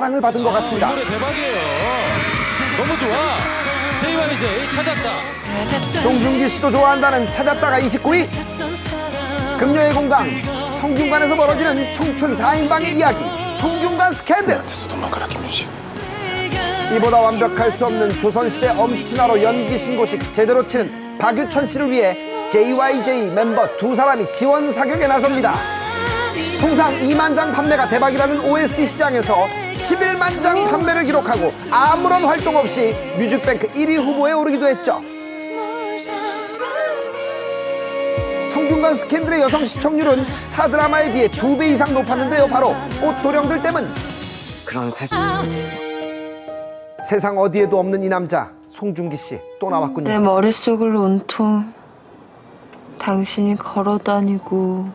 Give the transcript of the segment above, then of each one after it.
사랑을 받은 것이 같습니다. 노래 대박이에요. 너무 좋아. JYJ 찾았다. 송중기 씨도 좋아한다는 찾았다가 29위. 금요의 공강 성균관에서 벌어지는 청춘 4인방의 이야기 성균관 스캔들 나한테서 도망가라 김윤식 이보다 완벽할 수 없는 조선시대 엄친아로 연기 신고식 제대로 치는 박유천 씨를 위해 JYJ 멤버 두 사람이 지원 사격에 나섭니다. 통상 2만 장 판매가 대박이라는 OST 시장에서 11만 장 판매를 기록하고 아무런 활동 없이 뮤직뱅크 1위 후보에 오르기도 했죠. 성균관 스캔들의 여성 시청률은 타 드라마에 비해 두 배 이상 높았는데요. 바로 꽃도령들 때문. 그런 새 세상 어디에도 없는 이 남자 송중기 씨 또 나왔군요. 내 머릿속을 온통 당신이 걸어다니고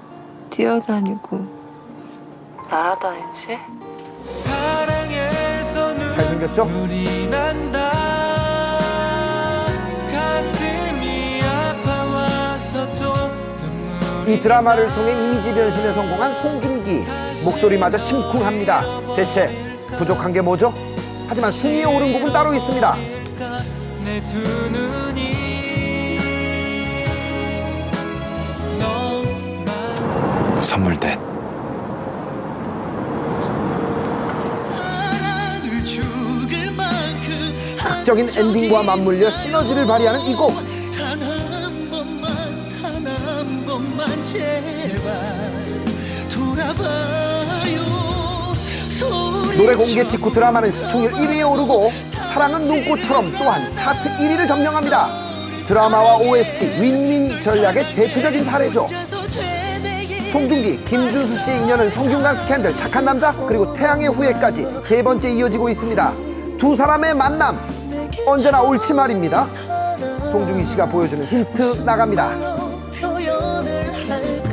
뛰어다니고 날아다니지? 잘생겼죠? 이 드라마를 통해 이미지 변신에 성공한 송중기 목소리마저 심쿵합니다. 대체 부족한 게 뭐죠? 하지만 순위에 오른 곡은 따로 있습니다. 선물 대 극적인 엔딩과 맞물려 시너지를 발휘하는 이 곡. 단한 번만 단한 번만 제발 돌아봐요 소리 노래 공개 직후 드라마는 시청률 1위에 오르고 사랑은 눈꽃처럼 또한 차트 1위를 점령합니다. 드라마와 OST 윈윈 전략의 대표적인 사례죠. 송중기, 김준수 씨의 인연은 성균관 스캔들, 착한 남자, 그리고 태양의 후예까지 세 번째 이어지고 있습니다. 두 사람의 만남, 언제나 옳지 말입니다. 송중기 씨가 보여주는 힌트 나갑니다.